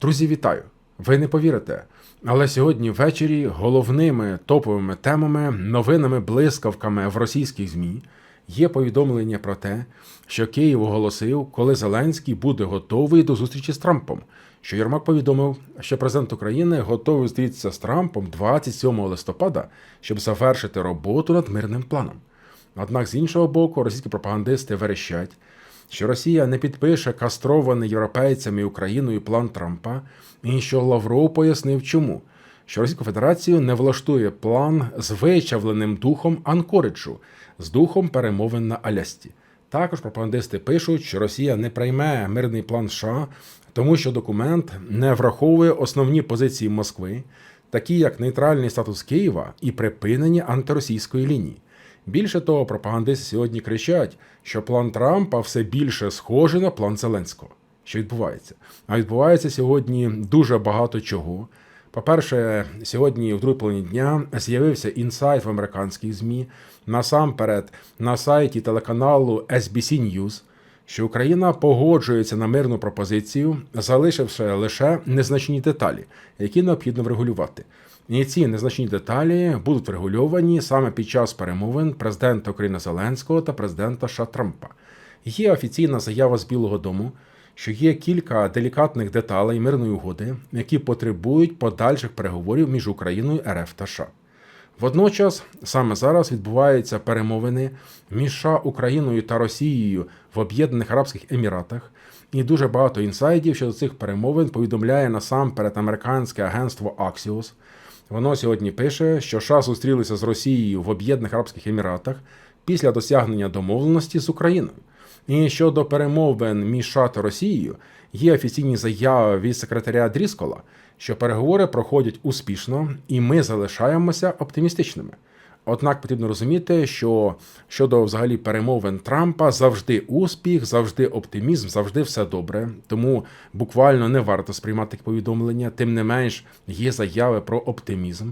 Друзі, вітаю! Ви не повірите. Але сьогодні ввечері головними топовими темами, новинами, блискавками в російських ЗМІ є повідомлення про те, що Київ оголосив, коли Зеленський буде готовий до зустрічі з Трампом. Що Єрмак повідомив, що президент України готовий зустрітися з Трампом 27 листопада, щоб завершити роботу над мирним планом. Однак з іншого боку, російські пропагандисти верещать, що Росія не підпише кастрований європейцями і Україною план Трампа, і що Лавров пояснив, чому. Що Російську Федерацію не влаштує план з вичавленим духом Анкориджу, з духом перемовин на Алясці. Також пропагандисти пишуть, що Росія не прийме мирний план США, тому що документ не враховує основні позиції Москви, такі як нейтральний статус Києва і припинення антиросійської лінії. Більше того, пропагандисти сьогодні кричать, що план Трампа все більше схожий на план Зеленського. Що відбувається? А відбувається сьогодні дуже багато чого. По-перше, сьогодні, в другій половині дня, з'явився інсайт в американських ЗМІ, насамперед на сайті телеканалу SBC News, що Україна погоджується на мирну пропозицію, залишивши лише незначні деталі, які необхідно врегулювати. І ці незначні деталі будуть врегульовані саме під час перемовин президента України Зеленського та президента США Трампа. Є офіційна заява з Білого Дому, що є кілька делікатних деталей мирної угоди, які потребують подальших переговорів між Україною, РФ та США. Водночас саме зараз відбуваються перемовини між США, Україною та Росією в Об'єднаних Арабських Еміратах, і дуже багато інсайдів щодо цих перемовин повідомляє насамперед американське агентство Axios. Воно сьогодні пише, що США зустрілися з Росією в Об'єднаних Арабських Еміратах після досягнення домовленості з Україною. І щодо перемовин між США та Росією є офіційні заяви від секретаря Дріскола, що переговори проходять успішно, і ми залишаємося оптимістичними. Однак потрібно розуміти, що щодо взагалі перемовин Трампа завжди успіх, завжди оптимізм, завжди все добре. Тому буквально не варто сприймати повідомлення. Тим не менш, є заяви про оптимізм.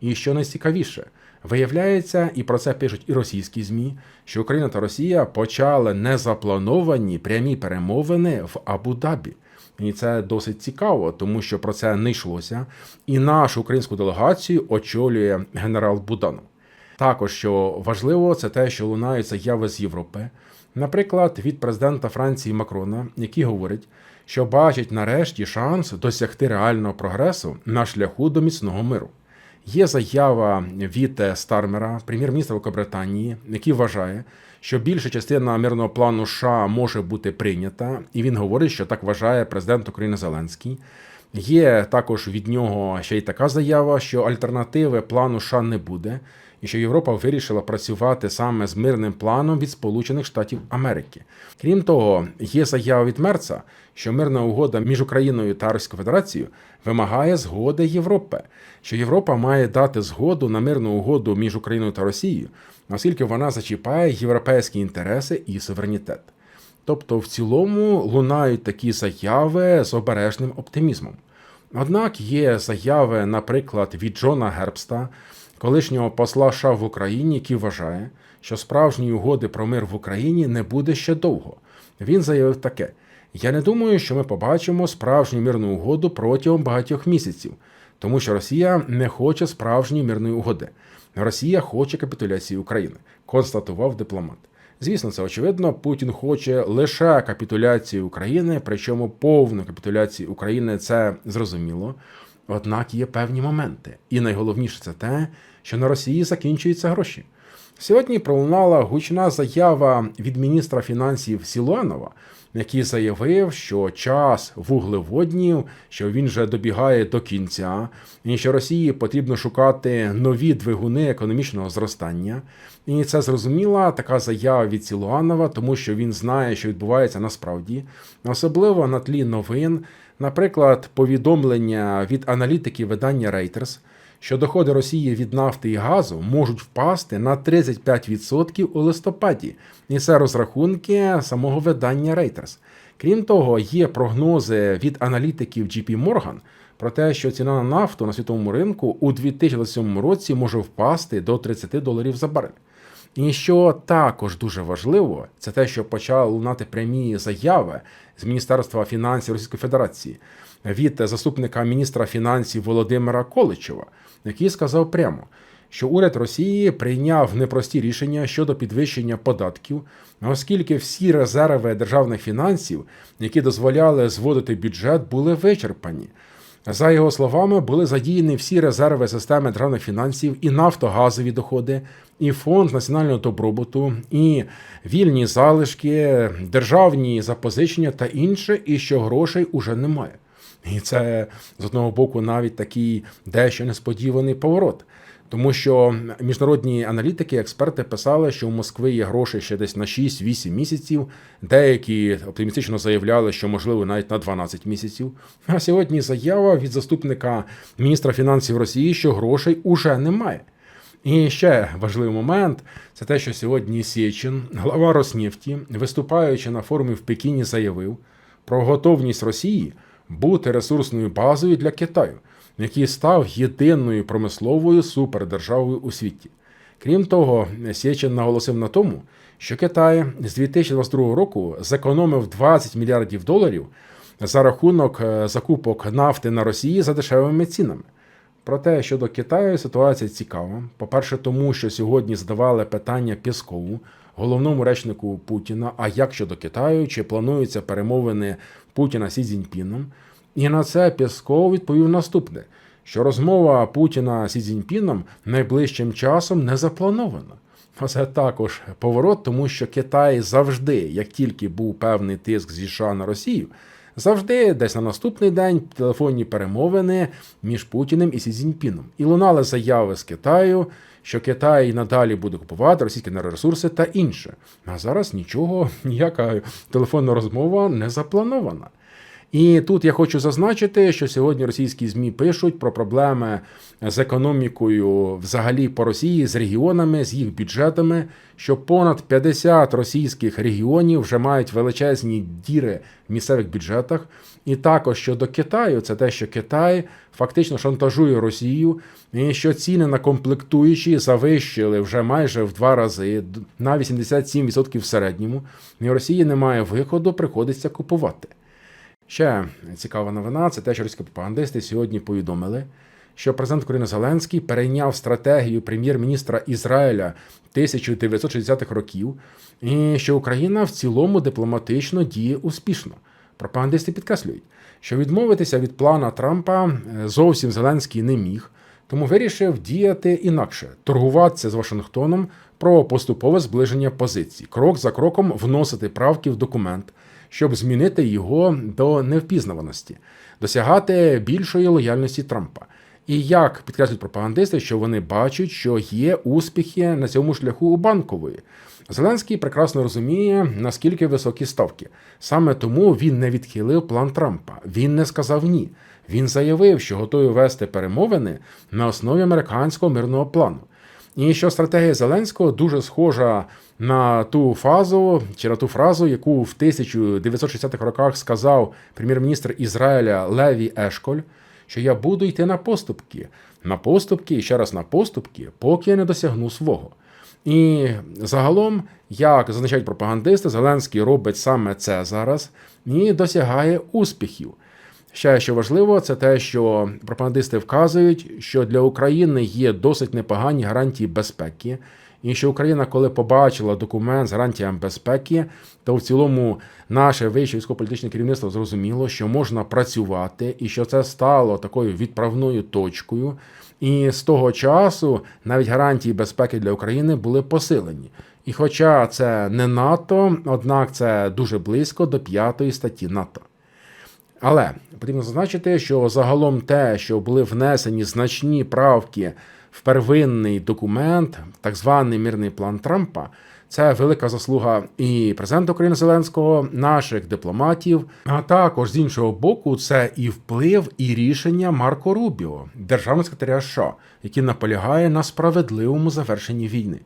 І що найцікавіше, виявляється, і про це пишуть і російські змі, що Україна та Росія почали незаплановані прямі перемовини в Абу-Дабі. І це досить цікаво, тому що про це не йшлося. І нашу українську делегацію очолює генерал Буданов. Також що важливо, це те, що лунають заяви з Європи, наприклад, від президента Франції Макрона, який говорить, що бачить нарешті шанс досягти реального прогресу на шляху до міцного миру. Є заява від Стармера, прем'єр-міністра Великобританії, який вважає, що більша частина мирного плану США може бути прийнята, і він говорить, що так вважає президент України Зеленський. Є також від нього ще й така заява, що альтернативи плану США не буде, і що Європа вирішила працювати саме з мирним планом від Сполучених Штатів Америки. Крім того, є заява від Мерца, що мирна угода між Україною та Російською Федерацією вимагає згоди Європи, що Європа має дати згоду на мирну угоду між Україною та Росією, оскільки вона зачіпає європейські інтереси і суверенітет. Тобто, в цілому лунають такі заяви з обережним оптимізмом. Однак є заяви, наприклад, від Джона Гербста, колишнього посла США в Україні, який вважає, що справжньої угоди про мир в Україні не буде ще довго. Він заявив таке: Я не думаю, що ми побачимо справжню мирну угоду протягом багатьох місяців, тому що Росія не хоче справжньої мирної угоди. Росія хоче капітуляції України, констатував дипломат. Звісно, це очевидно. Путін хоче лише капітуляції України, причому повну капітуляцію України це зрозуміло. Однак є певні моменти. І найголовніше це те, що на Росії закінчуються гроші. Сьогодні пролунала гучна заява від міністра фінансів Сілуанова, який заявив, що час вуглеводнів, що він вже добігає до кінця, і що Росії потрібно шукати нові двигуни економічного зростання. І це зрозуміла така заява від Сілуанова, тому що він знає, що відбувається насправді, особливо на тлі новин, наприклад, повідомлення від аналітиків видання Reuters, що доходи Росії від нафти і газу можуть впасти на 35% у листопаді, і це розрахунки самого видання Reuters. Крім того, є прогнози від аналітиків JP Morgan про те, що ціна на нафту на світовому ринку у 2027 році може впасти до 30 доларів за барель. І що також дуже важливо, це те, що почали лунати прямі заяви з Міністерства фінансів Російської Федерації від заступника міністра фінансів Володимира Количева, який сказав прямо, що уряд Росії прийняв непрості рішення щодо підвищення податків, оскільки всі резерви державних фінансів, які дозволяли зводити бюджет, були вичерпані. За його словами, були задіяні всі резерви системи державних фінансів, і нафтогазові доходи, і фонд національного добробуту, і вільні залишки, державні запозичення та інше, і що грошей уже немає. І це з одного боку навіть такий дещо несподіваний поворот. Тому що міжнародні аналітики, експерти писали, що у Москви є гроші ще десь на 6-8 місяців. Деякі оптимістично заявляли, що можливо навіть на 12 місяців. А сьогодні заява від заступника міністра фінансів Росії, що грошей уже немає. І ще важливий момент це те, що сьогодні Сєчин, глава Роснефті, виступаючи на форумі в Пекіні, заявив про готовність Росії бути ресурсною базою для Китаю, який став єдиною промисловою супердержавою у світі. Крім того, Сєчин наголосив на тому, що Китай з 2022 року зекономив 20 мільярдів доларів за рахунок е, закупок нафти на Росії за дешевими цінами. Проте щодо Китаю ситуація цікава. По-перше, тому що сьогодні задавали питання Пєскову, головному речнику Путіна. А як щодо Китаю, чи плануються перемовини Путіна Сі Цзіньпіном? І на це Пєсков відповів наступне: що розмова Путіна Сі Цзіньпіном найближчим часом не запланована. А це також поворот, тому що Китай завжди, як тільки був певний тиск зі США на Росію, завжди десь на наступний день телефонні перемовини між Путіним і Сі Цзіньпіном. І лунали заяви з Китаю, що Китай надалі буде купувати російські нейроресурси та інше. А зараз нічого, ніяка телефонна розмова не запланована. І тут я хочу зазначити, що сьогодні російські змі пишуть про проблеми з економікою взагалі по Росії, з регіонами, з їх бюджетами, що понад 50 російських регіонів вже мають величезні діри в місцевих бюджетах. І також щодо Китаю, це те, що Китай фактично шантажує Росію, і що ціни на комплектуючі завищили вже майже в два рази на 87% в середньому. І Росії немає виходу, приходиться купувати. Ще цікава новина це те, що російські пропагандисти сьогодні повідомили, що президент України Зеленський перейняв стратегію прем'єр-міністра Ізраїля 1960-х років, і що Україна в цілому дипломатично діє успішно. Пропагандисти підкреслюють, що відмовитися від плана Трампа е, зовсім Зеленський не міг, тому вирішив діяти інакше, торгуватися з Вашингтоном про поступове зближення позицій, крок за кроком вносити правки в документ щоб змінити його до невпізнаваності, досягати більшої лояльності Трампа. І як підкреслюють пропагандисти, що вони бачать, що є успіхи на цьому шляху у банкової. Зеленський прекрасно розуміє, наскільки високі ставки. Саме тому він не відхилив план Трампа. Він не сказав ні. Він заявив, що готовий вести перемовини на основі американського мирного плану. І що стратегія Зеленського дуже схожа на ту фазу чи на ту фразу, яку в 1960-х роках сказав прем'єр-міністр Ізраїля Леві Ешколь, що я буду йти на поступки, на поступки і ще раз на поступки, поки я не досягну свого. І загалом, як зазначають пропагандисти, Зеленський робить саме це зараз і досягає успіхів. Ще що важливо, це те, що пропагандисти вказують, що для України є досить непогані гарантії безпеки, і що Україна, коли побачила документ з гарантіями безпеки, то в цілому наше вище військово-політичне керівництво зрозуміло, що можна працювати, і що це стало такою відправною точкою. І з того часу навіть гарантії безпеки для України були посилені. І хоча це не НАТО, однак це дуже близько до п'ятої статті НАТО. Але потрібно зазначити, що загалом те, що були внесені значні правки в первинний документ, так званий мирний план Трампа, це велика заслуга і президента України Зеленського, наших дипломатів. А також з іншого боку, це і вплив, і рішення Марко Рубіо, державного секретаря США, який наполягає на справедливому завершенні війни.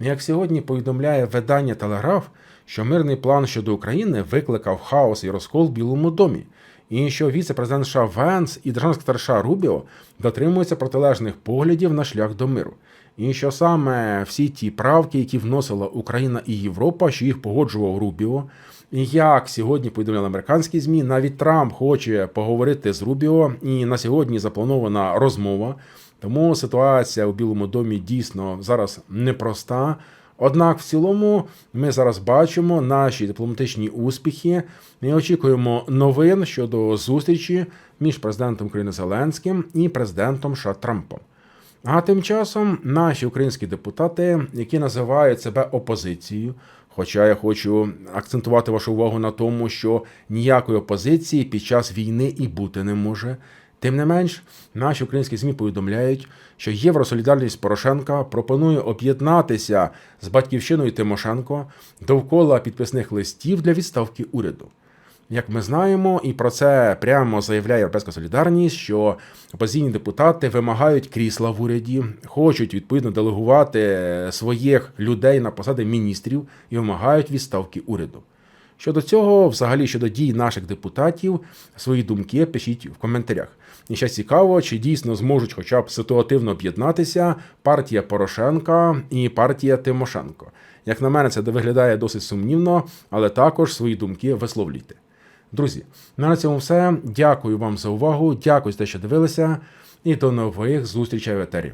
Як сьогодні повідомляє видання Телеграф, що мирний план щодо України викликав хаос і розкол в Білому домі і що віце-президент США Венс і державний секретар Рубіо дотримуються протилежних поглядів на шлях до миру. І що саме всі ті правки, які вносила Україна і Європа, що їх погоджував Рубіо. І як сьогодні повідомляли американські змі, навіть Трамп хоче поговорити з Рубіо, і на сьогодні запланована розмова. Тому ситуація у Білому домі дійсно зараз непроста. Однак, в цілому, ми зараз бачимо наші дипломатичні успіхи. Ми очікуємо новин щодо зустрічі між президентом України Зеленським і президентом США Трампом. А тим часом наші українські депутати, які називають себе опозицією, хоча я хочу акцентувати вашу увагу на тому, що ніякої опозиції під час війни і бути не може. Тим не менш, наші українські ЗМІ повідомляють, що Євросолідарність Порошенка пропонує об'єднатися з батьківщиною Тимошенко довкола підписних листів для відставки уряду. Як ми знаємо, і про це прямо заявляє Європейська Солідарність, що опозиційні депутати вимагають крісла в уряді, хочуть відповідно делегувати своїх людей на посади міністрів і вимагають відставки уряду. Щодо цього, взагалі щодо дій наших депутатів, свої думки пишіть в коментарях. І ще цікаво, чи дійсно зможуть хоча б ситуативно об'єднатися партія Порошенка і партія Тимошенко. Як на мене, це виглядає досить сумнівно, але також свої думки висловлюйте. Друзі, на цьому все. Дякую вам за увагу. Дякую за те, що дивилися, і до нових зустрічей в етері.